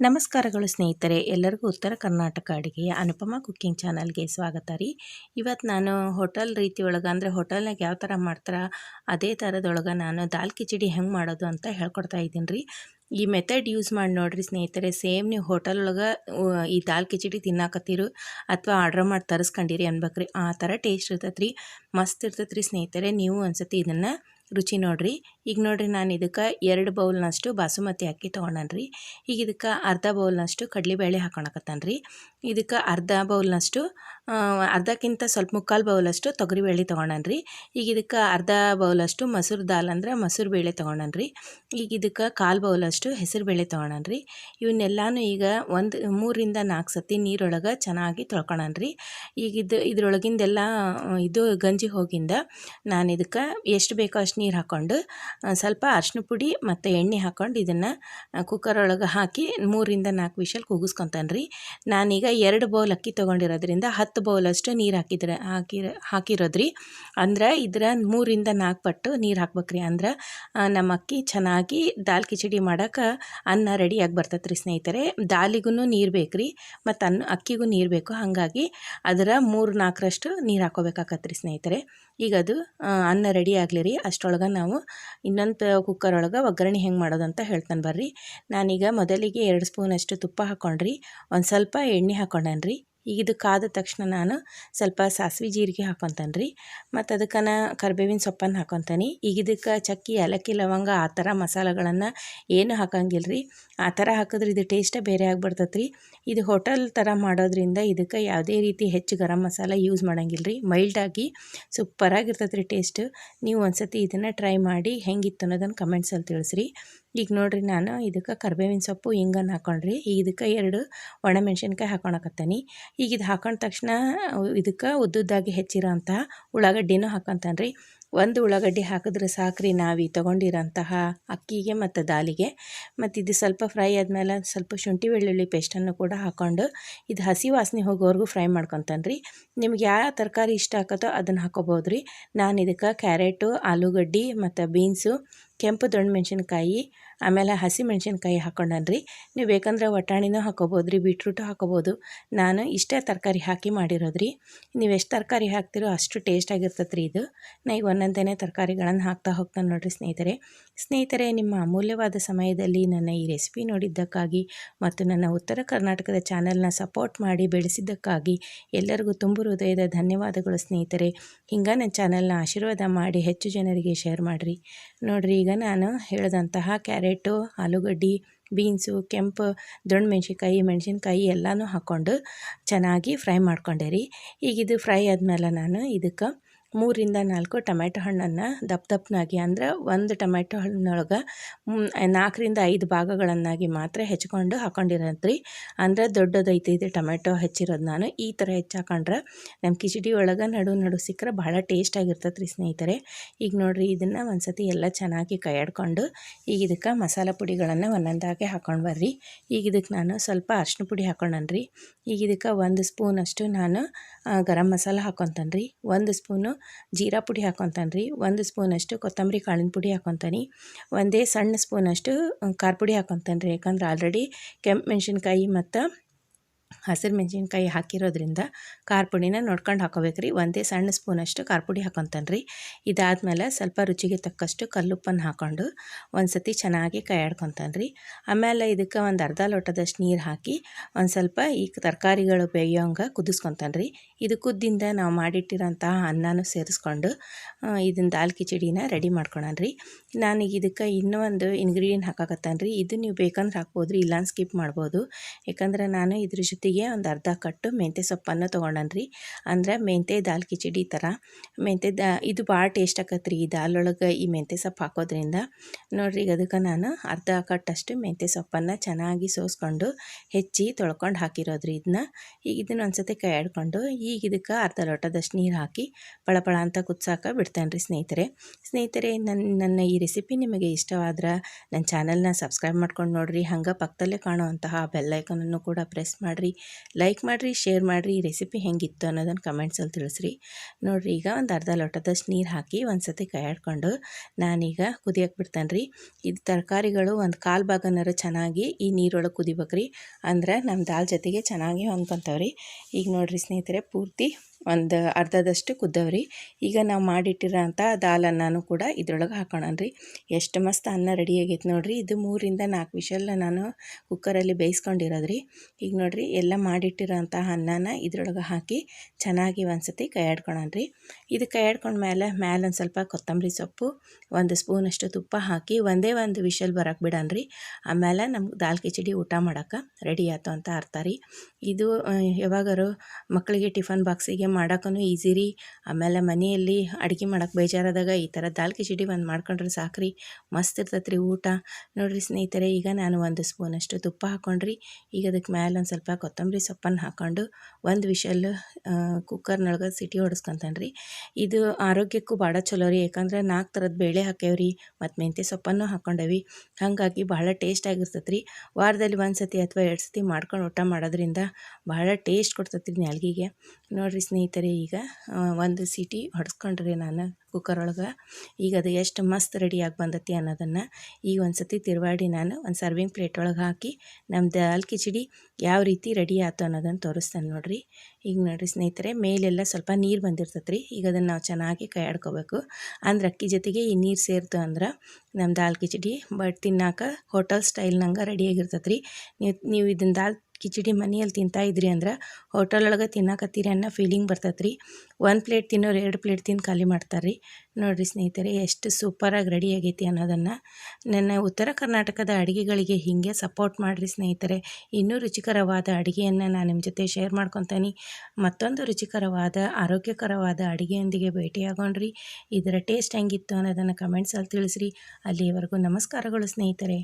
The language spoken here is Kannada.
ನಮಸ್ಕಾರಗಳು ಸ್ನೇಹಿತರೆ, ಎಲ್ಲರಿಗೂ ಉತ್ತರ ಕರ್ನಾಟಕ ಅಡುಗೆಯ ಅನುಪಮ ಕುಕ್ಕಿಂಗ್ ಚಾನಲ್ಗೆ ಸ್ವಾಗತ ರೀ. ಇವತ್ತು ನಾನು ಹೋಟೆಲ್ ರೀತಿ ಒಳಗೆ ಅಂದರೆ ಹೋಟೆಲ್ನಾಗ ಯಾವ ಥರ ಮಾಡ್ತಾರೆ, ಅದೇ ಥರದೊಳಗೆ ನಾನು ದಾಲ್ ಕಿಚಡಿ ಹೆಂಗೆ ಮಾಡೋದು ಅಂತ ಹೇಳ್ಕೊಡ್ತಾ ಇದ್ದೀನಿ ರೀ. ಈ ಮೆಥಡ್ ಯೂಸ್ ಮಾಡಿ ನೋಡಿರಿ ಸ್ನೇಹಿತರೆ ಸೇಮ್ ನೀವು ಹೋಟೆಲ್ ಒಳಗೆ ಈ ದಾಲ್ ಕಿಚಡಿ ತಿನ್ನಾಕತ್ತೀರು ಅಥವಾ ಆರ್ಡ್ರ್ ಮಾಡಿ ತರಿಸ್ಕೊಂಡಿರಿ ಅನ್ಬೇಕ್ರಿ, ಆ ಥರ ಟೇಸ್ಟ್ ಇರ್ತೈತೆ ರೀ ಮಸ್ತ್ ಇರ್ತೈತೆ ರೀ ಸ್ನೇಹಿತರೆ, ನೀವು ಒಂದ್ಸತಿ ಇದನ್ನು ರುಚಿ ನೋಡ್ರಿ. ಈಗ ನೋಡ್ರಿ ನಾನು ಇದಕ್ಕೆ ಎರಡು ಬೌಲ್ನಷ್ಟು ಬಾಸುಮತಿ ಅಕ್ಕಿ ತೊಗೊಂಡನ್ರಿ. ಈಗ ಇದಕ್ಕೆ ಅರ್ಧ ಬೌಲ್ನಷ್ಟು ಕಡಲೆಬೇಳೆ ಹಾಕೊಳಕತ್ತಾನ ರೀ ಇದಕ್ಕೆ ಅರ್ಧ ಬೌಲ್ನಷ್ಟು ಅರ್ಧಕ್ಕಿಂತ ಸ್ವಲ್ಪ ಮುಕ್ಕಾಲು ಬೌಲಷ್ಟು ತೊಗರಿಬೇಳೆ ತೊಗೊಳನ್ರಿ ಈಗ ಇದಕ್ಕೆ ಅರ್ಧ ಬೌಲಷ್ಟು ಮೊಸರು ದಾಲ್ ಅಂದರೆ ಮೊಸರು ಬೇಳೆ ತೊಗೊಳನ್ರಿ ಈಗ ಇದಕ್ಕೆ ಕಾಲು ಬೌಲಷ್ಟು ಹೆಸರು ಬೇಳೆ ತೊಗೊಳನ್ರಿ ಇವನ್ನೆಲ್ಲಾನು ಈಗ ಒಂದು, ಮೂರಿಂದ ನಾಲ್ಕು ಸತಿ ನೀರೊಳಗೆ ಚೆನ್ನಾಗಿ ತೊಳ್ಕೊಳನ್ರಿ. ಈಗ ಇದು, ಇದ್ರೊಳಗಿಂದೆಲ್ಲ ಇದು ಗಂಜಿ ಹೋಗಿಂದ ನಾನು ಇದಕ್ಕೆ ಎಷ್ಟು ಬೇಕೋ ಅಷ್ಟು ನೀರು ಹಾಕ್ಕೊಂಡು ಸ್ವಲ್ಪ ಅರ್ಶಿನ ಪುಡಿ ಮತ್ತು ಎಣ್ಣೆ ಹಾಕ್ಕೊಂಡು ಇದನ್ನು ಕುಕ್ಕರ್ ಒಳಗೆ ಹಾಕಿ ಮೂರಿಂದ ನಾಲ್ಕು ವಿಷಲ್ ಕೂಗಿಸ್ಕೊತಾನೆ ರೀ ನಾನೀಗ ಎರಡು ಬೌಲ್ ಅಕ್ಕಿ ತೊಗೊಂಡಿರೋದ್ರಿಂದ ಹತ್ತು ಬೌಲಷ್ಟು ನೀರು ಹಾಕಿದ್ರೆ ಹಾಕಿರ ಹಾಕಿರೋದ್ರಿ. ಅಂದ್ರೆ ಇದರ ಮೂರಿಂದ ನಾಲ್ಕು ಪಟ್ಟು ನೀರು ಹಾಕ್ಬೇಕ್ರಿ. ಅಂದ್ರೆ ನಮ್ಮ ಅಕ್ಕಿ ಚೆನ್ನಾಗಿ ದಾಲ್ ಕಿಚಡಿ ಮಾಡೋಕೆ ಅನ್ನ ರೆಡಿಯಾಗಿ ಬರ್ತೈತೆ ರೀ ಸ್ನೇಹಿತರೆ. ದಾಲಿಗೂ ನೀರು ಬೇಕ್ರಿ, ಮತ್ತು ಅನ್ನ, ಅಕ್ಕಿಗೂ ನೀರು ಬೇಕು. ಹಾಗಾಗಿ ಅದರ ಮೂರು, ನಾಲ್ಕರಷ್ಟು ನೀರು ಹಾಕೋಬೇಕಾಗತ್ತೆ ರೀ ಸ್ನೇಹಿತರೆ. ಈಗ ಅದು ಅನ್ನ ರೆಡಿ ಆಗಲಿ ರೀ ಅಷ್ಟರೊಳಗೆ ನಾವು ಇನ್ನೊಂದು ಕುಕ್ಕರ್ ಒಳಗೆ ಒಗ್ಗರಣೆ ಹೆಂಗೆ ಮಾಡೋದು ಅಂತ ಹೇಳ್ತಾನೆ ಬರ್ರಿ. ನಾನೀಗ ಮೊದಲಿಗೆ ಎರಡು ಸ್ಪೂನಷ್ಟು ತುಪ್ಪ ಹಾಕ್ಕೊಂಡ್ರಿ ಒಂದು ಸ್ವಲ್ಪ ಎಣ್ಣೆ ಹಾಕ್ಕೊಂಡೇನ್ರಿ ಈಗ ಇದು ಕಾದ ತಕ್ಷಣ ನಾನು ಸ್ವಲ್ಪ ಸಾಸಿವೆ ಜೀರಿಗೆ ಹಾಕೊತಾನೆ ರೀ ಮತ್ತು ಅದಕ್ಕೆ ಕರ್ಬೇವಿನ ಸೊಪ್ಪನ್ನು ಹಾಕೊತಾನೆ. ಈಗ ಇದಕ್ಕೆ ಚಕ್ಕಿ, ಏಲಕ್ಕಿ, ಲವಂಗ ಆ ಥರ ಮಸಾಲೆಗಳನ್ನು ಏನು ಹಾಕಂಗಿಲ್ಲ ರೀ ಆ ಥರ ಹಾಕಿದ್ರೆ ಇದು ಟೇಸ್ಟೇ ಬೇರೆ ಆಗಿಬಿಡ್ತೈತೆ ರೀ ಇದು ಹೋಟೆಲ್ ಥರ ಮಾಡೋದ್ರಿಂದ ಇದಕ್ಕೆ ಯಾವುದೇ ರೀತಿ ಹೆಚ್ಚು ಗರಂ ಮಸಾಲೆ ಯೂಸ್ ಮಾಡೋಂಗಿಲ್ಲ ರೀ ಮೈಲ್ಡಾಗಿ ಸೂಪರಾಗಿರ್ತೈತೆ ರೀ ಟೇಸ್ಟ್ ನೀವು ಒಂದು ಸತಿ ಇದನ್ನು ಟ್ರೈ ಮಾಡಿ ಹೆಂಗಿತ್ತು ಅನ್ನೋದನ್ನು ಕಮೆಂಟ್ಸಲ್ಲಿ ತಿಳಿಸ್ರಿ. ಈಗ ನೋಡಿರಿ ನಾನು ಇದಕ್ಕೆ ಕರ್ಬೇವಿನ ಸೊಪ್ಪು ಹಿಂಗನ್ನು ಹಾಕೊಂಡ್ರಿ. ಈಗ ಇದಕ್ಕೆ ಎರಡು ಒಣಮೆಣ್ಸಿನ್ಕಾಯಿ ಹಾಕೊಳಕತ್ತೀನಿ ಈಗ ಇದು ಹಾಕೊಂಡ ತಕ್ಷಣ ಇದಕ್ಕೆ ಉದ್ದುದ್ದಾಗಿ ಹೆಚ್ಚಿರೋ ಅಂತಹ ಉಳ್ಳಾಗಡ್ಡಿನೂ ಹಾಕೊತಾನೆ ರೀ ಒಂದು ಉಳ್ಳಾಗಡ್ಡಿ ಹಾಕಿದ್ರೆ ಸಾಕ್ರಿ, ನಾವು ತೊಗೊಂಡಿರೋಂತಹ ಅಕ್ಕಿಗೆ ಮತ್ತು ದಾಲಿಗೆ. ಮತ್ತು ಇದು ಸ್ವಲ್ಪ ಫ್ರೈ ಆದಮೇಲೆ ಸ್ವಲ್ಪ ಶುಂಠಿ ಬೆಳ್ಳುಳ್ಳಿ ಪೇಸ್ಟನ್ನು ಕೂಡ ಹಾಕ್ಕೊಂಡು ಇದು ಹಸಿ ವಾಸನೆ ಹೋಗೋವರೆಗೂ ಫ್ರೈ ಮಾಡ್ಕೊತಾನೆ ರೀ ನಿಮ್ಗೆ ಯಾವ ತರಕಾರಿ ಇಷ್ಟ ಆಕತ್ತೋ ಅದನ್ನು ಹಾಕೋಬೋದು ರೀ ನಾನು ಇದಕ್ಕೆ ಕ್ಯಾರೆಟು, ಆಲೂಗಡ್ಡೆ ಮತ್ತು ಬೀನ್ಸು, ಕೆಂಪು ದೊಣ್ಣೆ ಮೆಣಸಿನ್ಕಾಯಿ ಆಮೇಲೆ ಹಸಿ ಮೆಣಸಿನ್ಕಾಯಿ ಹಾಕ್ಕೊಂಡನ್ರಿ ನೀವು ಬೇಕಂದ್ರೆ ವಟಾಣಿನೂ ಹಾಕೋಬೋದು ರೀ ಬೀಟ್ರೂಟು ಹಾಕೋಬೋದು. ನಾನು ಇಷ್ಟೇ ತರಕಾರಿ ಹಾಕಿ ಮಾಡಿರೋದು ರೀ ನೀವು ಎಷ್ಟು ತರಕಾರಿ ಹಾಕ್ತಿರೋ ಅಷ್ಟು ಟೇಸ್ಟ್ ಆಗಿರ್ತದೆ ರೀ ಇದು. ನಾ ಈಗ ಒಂದೊಂದೇ ತರಕಾರಿಗಳನ್ನು ಹಾಕ್ತಾ ಹೋಗ್ತಾನೆ ನೋಡಿರಿ ಸ್ನೇಹಿತರೆ. ಸ್ನೇಹಿತರೆ, ನಿಮ್ಮ ಅಮೂಲ್ಯವಾದ ಸಮಯದಲ್ಲಿ ನನ್ನ ಈ ರೆಸಿಪಿ ನೋಡಿದ್ದಕ್ಕಾಗಿ ಮತ್ತು ನನ್ನ ಉತ್ತರ ಕರ್ನಾಟಕದ ಚಾನೆಲ್ನ ಸಪೋರ್ಟ್ ಮಾಡಿ ಬೆಳೆಸಿದ್ದಕ್ಕಾಗಿ ಎಲ್ಲರಿಗೂ ತುಂಬು ಹೃದಯದ ಧನ್ಯವಾದಗಳು ಸ್ನೇಹಿತರೆ. ಹಿಂಗೆ ನನ್ನ ಚಾನಲ್ನ ಆಶೀರ್ವಾದ ಮಾಡಿ ಹೆಚ್ಚು ಜನರಿಗೆ ಶೇರ್ ಮಾಡಿರಿ. ನೋಡಿರಿ, ಈಗ ನಾನು ಹೇಳಿದಂತಹ ಕ್ಯಾರೆಟು ಆಲೂಗಡ್ಡೆ, ಬೀನ್ಸು, ಕೆಂಪು ದೊಣ್ಣೆ ಮೆಣಸಿನ್ಕಾಯಿ ಮೆಣಸಿನ್ಕಾಯಿ ಎಲ್ಲನೂ ಹಾಕ್ಕೊಂಡು ಚೆನ್ನಾಗಿ ಫ್ರೈ ಮಾಡ್ಕೊಂಡೆ ರೀ. ಈಗ ಇದು ಫ್ರೈ ಆದಮೇಲೆ ನಾನು ಇದಕ್ಕೆ ಮೂರಿಂದ ನಾಲ್ಕು ಟೊಮೆಟೊ ಹಣ್ಣನ್ನು ದಪ್ಪ ದಪ್ಪನಾಗಿ ಅಂದ್ರೆ ಒಂದು ಟೊಮೆಟೊ ಹಣ್ಣೊಳಗೆ ನಾಲ್ಕರಿಂದ ಐದು ಭಾಗಗಳನ್ನಾಗಿ ಮಾತ್ರ ಹೆಚ್ಕೊಂಡು ಹಾಕೊಂಡಿರತ್ರಿ. ಅಂದ್ರೆ ದೊಡ್ಡದೈತೆ ಇದು ಟೊಮೆಟೊ ಹೆಚ್ಚಿರೋದು ನಾನು. ಈ ಥರ ಹೆಚ್ಚಾಕೊಂಡ್ರೆ ನಮ್ಮ ಕಿಚಡಿ ಒಳಗೆ ನಡು ನಡು ಸಿಕ್ಕರೆ ಭಾಳ ಟೇಸ್ಟಾಗಿರ್ತದೆ ರೀ ಸ್ನೇಹಿತರೆ. ಈಗ ನೋಡಿರಿ, ಇದನ್ನು ಒಂದು ಸತಿ ಎಲ್ಲ ಚೆನ್ನಾಗಿ ಕೈಯಾಡ್ಕೊಂಡು ಈಗ ಇದಕ್ಕೆ ಮಸಾಲೆ ಪುಡಿಗಳನ್ನು ಒಂದೊಂದಾಗೆ ಹಾಕೊಂಡು ಬರ್ರಿ. ಈಗ ಇದಕ್ಕೆ ನಾನು ಸ್ವಲ್ಪ ಅರ್ಶಿನ ಪುಡಿ ಹಾಕೊಂಡನ್ರಿ. ಈಗ ಇದಕ್ಕೆ ಒಂದು ಸ್ಪೂನಷ್ಟು ನಾನು ಗರಂ ಮಸಾಲ ಹಾಕೊತಾನ್ರಿ. ಒಂದು ಸ್ಪೂನು ಜೀರಾ ಪುಡಿ ಹಾಕೊತಾನೆ ಒಂದು ಸ್ಪೂನಷ್ಟು ಕೊತ್ತಂಬರಿ ಕಾಳಿನ ಪುಡಿ ಹಾಕೊತಾನೆ. ಒಂದೇ ಸಣ್ಣ ಸ್ಪೂನಷ್ಟು ಖಾರ ಪುಡಿ ಹಾಕೊತಾನೆ ರೀ. ಯಾಕಂದ್ರೆ ಆಲ್ರೆಡಿ ಕೆಂಪು ಮೆಣಸಿನ್ಕಾಯಿ ಮತ್ತು ಹಸಿರು ಮೆಣಸಿನ್ಕಾಯಿ ಹಾಕಿರೋದ್ರಿಂದ ಖಾರ ಪುಡಿನ ನೋಡ್ಕೊಂಡು ಹಾಕೋಬೇಕು ರೀ ಒಂದೇ ಸಣ್ಣ ಸ್ಪೂನಷ್ಟು ಖಾರ ಪುಡಿ ಹಾಕೊತಾನೆ ರೀ ಇದಾದಮೇಲೆ ಸ್ವಲ್ಪ ರುಚಿಗೆ ತಕ್ಕಷ್ಟು ಕಲ್ಲುಪ್ಪನ್ನು ಹಾಕ್ಕೊಂಡು ಒಂದು ಸತಿ ಚೆನ್ನಾಗಿ ಕೈ ರೀ ಆಮೇಲೆ ಇದಕ್ಕೆ ಒಂದು ಅರ್ಧ ಲೋಟದಷ್ಟು ನೀರು ಹಾಕಿ ಒಂದು ಸ್ವಲ್ಪ ಈ ತರಕಾರಿಗಳು ಬೇಯೋಂಗೆ ಕುದಿಸ್ಕೊತಾನೆ ರೀ ಇದು ಕುದ್ದಿಂದ ನಾವು ಮಾಡಿಟ್ಟಿರೋಂತಹ ಅನ್ನನೂ ಸೇರಿಸ್ಕೊಂಡು ಇದನ್ನ ದಾಲ್ ಕಿಚಡಿನ ರೆಡಿ ಮಾಡ್ಕೊಳಣ ರೀ ನಾನೀಗ ಇದಕ್ಕೆ ಇನ್ನೂ ಒಂದು ಇಂಗ್ರೀಡಿಯೆಂಟ್ ಹಾಕಾಕತ್ತಾನೆ ರೀ ಇದು ನೀವು ಬೇಕಂದ್ರೆ ಹಾಕ್ಬೋದು ರೀ ಇಲ್ಲ ಸ್ಕಿಪ್ ಮಾಡ್ಬೋದು. ಯಾಕಂದ್ರೆ ನಾನು ಇದ್ರ ಜೊತೆಗೆ ಒಂದು ಅರ್ಧ ಕಟ್ಟು ಮೆಂತ್ಯ ಸೊಪ್ಪನ್ನು ತೊಗೊಂಡನ್ರಿ. ಅಂದ್ರೆ ಮೆಂತ್ಯ ದಾಲ್ ಕಿಚಡಿ ಥರ ಮೆಂತ್ಯ ದಾ, ಇದು ಭಾಳ ಟೇಸ್ಟ್ ಆಕತ್ರಿ ಈ ದಾಲ್ ಒಳಗೆ ಈ ಮೆಂತ್ಯ ಸೊಪ್ಪು ಹಾಕೋದ್ರಿಂದ. ನೋಡ್ರಿ ಈಗ ಅದಕ್ಕೆ ನಾನು ಅರ್ಧ ಕಟ್ಟಷ್ಟು ಮೆಂತ್ಯ ಸೊಪ್ಪನ್ನು ಚೆನ್ನಾಗಿ ಸೋಸ್ಕೊಂಡು ಹೆಚ್ಚಿ ತೊಳ್ಕೊಂಡು ಹಾಕಿರೋದ್ರಿ ಇದನ್ನ ಈಗ ಇದನ್ನ ಒಂದ್ಸತಿ ಕೈ ಆಡ್ಕೊಂಡು ಈಗ ಇದಕ್ಕೆ ಅರ್ಧ ಲೋಟದಷ್ಟು ನೀರು ಹಾಕಿ ಪಳಪಳ ಅಂತ ಕುದ್ಸಾಕ ಬಿಡ್ತೇನೆ ರೀ ಸ್ನೇಹಿತರೆ. ಸ್ನೇಹಿತರೆ ನನ್ನ ನನ್ನ ಈ ರೆಸಿಪಿ ನಿಮಗೆ ಇಷ್ಟವಾದ್ರೆ ನನ್ನ ಚಾನಲ್ನ ಸಬ್ಸ್ಕ್ರೈಬ್ ಮಾಡ್ಕೊಂಡು ನೋಡಿರಿ. ಹಂಗೆ ಪಕ್ಕದಲ್ಲೇ ಕಾಣುವಂತಹ ಬೆಲ್ಲೈಕನನ್ನು ಕೂಡ ಪ್ರೆಸ್ ಮಾಡಿರಿ. ಮಾಡಿ ಲೈಕ್ ಮಾಡಿರಿ ಶೇರ್ ಮಾಡಿರಿ, ಈ ರೆಸಿಪಿ ಹೆಂಗಿತ್ತು ಅನ್ನೋದನ್ನು ಕಮೆಂಟ್ಸಲ್ಲಿ ತಿಳಿಸ್ರಿ. ನೋಡಿರಿ, ಈಗ ಒಂದು ಅರ್ಧ ಲೋಟದಷ್ಟು ನೀರು ಹಾಕಿ ಒಂದು ಸತಿ ಕೈ ಆಡ್ಕೊಂಡು ನಾನೀಗ ಕುದಿಯಕ್ಕೆ ಬಿಡ್ತೇನೆ ರೀ ಇದು ತರಕಾರಿಗಳು ಒಂದು ಕಾಲು ಭಾಗನಾರು ಚೆನ್ನಾಗಿ ಈ ನೀರೊಳಗೆ ಕುದಿಬೇಕ್ರಿ. ಅಂದ್ರೆ ನಮ್ಮ ದಾಲ್ ಜೊತೆಗೆ ಚೆನ್ನಾಗಿ ಹೊಂದ್ಕೊಂತಾವ್ರಿ. ಈಗ ನೋಡಿರಿ ಸ್ನೇಹಿತರೆ, ಪೂರ್ತಿ ಒಂದು ಅರ್ಧದಷ್ಟು ಕುದ್ದವ್ರಿ. ಈಗ ನಾವು ಮಾಡಿಟ್ಟಿರೋಂಥ ದಾಲ್ ದಾಲನ್ನು ಕೂಡ ಇದ್ರೊಳಗೆ ಹಾಕೋಣನ್ರಿ. ಎಷ್ಟು ಮಸ್ತ್ ಅನ್ನ ರೆಡಿ ಆಗೈತೆ ನೋಡಿರಿ. ಇದು ಮೂರಿಂದ ನಾಲ್ಕು ವಿಷಲ್ ನಾನು ಕುಕ್ಕರಲ್ಲಿ ಬೇಯಿಸ್ಕೊಂಡಿರೋದ್ರಿ. ಈಗ ನೋಡಿರಿ, ಎಲ್ಲ ಮಾಡಿಟ್ಟಿರೋಂಥ ಅನ್ನನ ಇದ್ರೊಳಗೆ ಹಾಕಿ ಚೆನ್ನಾಗಿ ಒಂದು ಸತಿ ಆಡ್ಕೊಳನ್ರಿ ಇದು ಮೇಲೆ ಮೇಲೆ ಒಂದು ಸ್ವಲ್ಪ ಕೊತ್ತಂಬರಿ ಸೊಪ್ಪು, ಒಂದು ಸ್ಪೂನಷ್ಟು ತುಪ್ಪ ಹಾಕಿ ಒಂದೇ ಒಂದು ವಿಷಲ್ ಬರೋಕೆ ಬಿಡನ್ರಿ. ಆಮೇಲೆ ನಮ್ಗೆ ದಾಲ್ ಕಿಚಡಿ ಊಟ ಮಾಡೋಕೆ ರೆಡಿ ಆಯ್ತು ಅಂತ ಅರ್ಥ ರೀ. ಇದು ಯಾವಾಗಾರು ಮಕ್ಕಳಿಗೆ ಟಿಫನ್ ಬಾಕ್ಸಿಗೆ ಮಾಡೋಕ್ಕೂ ಈಸಿ ರೀ. ಆಮೇಲೆ ಮನೆಯಲ್ಲಿ ಅಡುಗೆ ಮಾಡೋಕೆ ಬೇಜಾರಾದಾಗ ಈ ಥರ ದಾಲ್ ಕಿಚಡಿ ಒಂದು ಮಾಡ್ಕೊಂಡ್ರೆ ಸಾಕ್ರಿ. ಮಸ್ತ್ ಇರ್ತೈತೆ ಊಟ. ನೋಡಿರಿ ಸ್ನೇಹಿತರೆ, ಈಗ ನಾನು ಒಂದು ಸ್ಪೂನಷ್ಟು ತುಪ್ಪ ಹಾಕ್ಕೊಂಡ್ರಿ ಈಗ ಅದಕ್ಕೆ ಮೇಲೆ ಒಂದು ಸ್ವಲ್ಪ ಕೊತ್ತಂಬರಿ ಸೊಪ್ಪನ್ನು ಹಾಕ್ಕೊಂಡು ಒಂದು ವಿಷಲ್ ಕುಕ್ಕರ್ನೊಳಗೆ ಸಿಟಿ ಹೊಡೆಸ್ಕೊಂತಾನೆ ರೀ ಇದು ಆರೋಗ್ಯಕ್ಕೂ ಭಾಳ ಚಲೋ ರೀ. ಯಾಕಂದ್ರೆ ನಾಲ್ಕು ಥರದ ಬೇಳೆ ಹಾಕ್ಯಾವ್ರಿ, ಮತ್ತು ಮೆಂತ್ಯ ಸೊಪ್ಪನ್ನು ಹಾಕ್ಕೊಂಡೇವಿ ಹಾಗಾಗಿ ಭಾಳ ಟೇಸ್ಟ್ ಆಗಿರ್ತೈತೆ ರೀ ವಾರದಲ್ಲಿ ಒಂದು ಸತಿ ಅಥವಾ ಎರಡು ಸತಿ ಮಾಡ್ಕೊಂಡು ಊಟ ಮಾಡೋದ್ರಿಂದ ಭಾಳ ಟೇಸ್ಟ್ ಕೊಡ್ತೈತೆ ನಾಲ್ಗಿಗೆ ನೋಡಿರಿ ಸ್ನೇಹಿತರೆ ಈಗ ಒಂದು ಸೀಟಿ ಹೊಡೆಸ್ಕೊಂಡ್ರಿ ನಾನು ಕುಕ್ಕರ್ ಒಳಗೆ ಈಗ ಅದು ಎಷ್ಟು ಮಸ್ತ್ ರೆಡಿಯಾಗಿ ಬಂದತಿ ಅನ್ನೋದನ್ನು ಈಗ ಒಂದು ಸತಿ ತಿರುವಾಡಿ ನಾನು ಒಂದು ಸರ್ವಿಂಗ್ ಪ್ಲೇಟ್ ಒಳಗೆ ಹಾಕಿ ನಮ್ಮ ದಾಲ್ ಕಿಚಡಿ ಯಾವ ರೀತಿ ರೆಡಿ ಆಯ್ತು ಅನ್ನೋದನ್ನು ತೋರಿಸ್ತಾನೆ ನೋಡಿರಿ. ಈಗ ನೋಡಿರಿ ಸ್ನೇಹಿತರೆ, ಮೇಲೆಲ್ಲ ಸ್ವಲ್ಪ ನೀರು ಬಂದಿರ್ತೈತೆ ಈಗ ಅದನ್ನು ನಾವು ಚೆನ್ನಾಗಿ ಕೈ ಆಡ್ಕೋಬೇಕು ಅಂದ್ರೆ ಅಕ್ಕಿ ಜೊತೆಗೆ ಈ ನೀರು ಸೇರ್ತು ಅಂದ್ರೆ ನಮ್ಮ ದಾಲ್ ಕಿಚಡಿ ಬಟ್ ತಿನ್ನಾಕ ಹೋಟೆಲ್ ಸ್ಟೈಲ್ನಂಗೆ ರೆಡಿಯಾಗಿರ್ತೈತೆ ರೀ ನೀವು ನೀವು ಇದನ್ನು ದಾಲ್ ಕಿಚಡಿ ಮನೆಯಲ್ಲಿ ತಿಂತಾ ಇದ್ರಿ ಅಂದ್ರೆ ಹೋಟೆಲ್ ಒಳಗೆ ತಿನ್ನಕತ್ತೀರಿ ಅನ್ನೋ ಫೀಲಿಂಗ್ ಬರ್ತೈತೆ ರೀ ಒಂದು ಪ್ಲೇಟ್ ತಿನ್ನೋರು ಎರಡು ಪ್ಲೇಟ್ ತಿಂದು ಖಾಲಿ ಮಾಡ್ತಾರೆ ರೀ ನೋಡಿರಿ ಸ್ನೇಹಿತರೆ, ಎಷ್ಟು ಸೂಪರಾಗಿ ರೆಡಿ ಆಗೈತಿ ಅನ್ನೋದನ್ನು ನನ್ನ ಉತ್ತರ ಕರ್ನಾಟಕದ ಅಡುಗೆಗಳಿಗೆ ಹೀಗೆ ಸಪೋರ್ಟ್ ಮಾಡಿರಿ ಸ್ನೇಹಿತರೆ. ಇನ್ನೂ ರುಚಿಕರವಾದ ಅಡುಗೆಯನ್ನು ನಾನು ನಿಮ್ಮ ಜೊತೆ ಶೇರ್ ಮಾಡ್ಕೊತೀನಿ. ಮತ್ತೊಂದು ರುಚಿಕರವಾದ, ಆರೋಗ್ಯಕರವಾದ ಅಡುಗೆಯೊಂದಿಗೆ ಭೇಟಿಯಾಗೋಣ್ರಿ. ಇದರ ಟೇಸ್ಟ್ ಹೆಂಗಿತ್ತು ಅನ್ನೋದನ್ನು ಕಮೆಂಟ್ಸಲ್ಲಿ ತಿಳಿಸ್ರಿ. ಅಲ್ಲಿವರೆಗೂ ನಮಸ್ಕಾರಗಳು ಸ್ನೇಹಿತರೆ.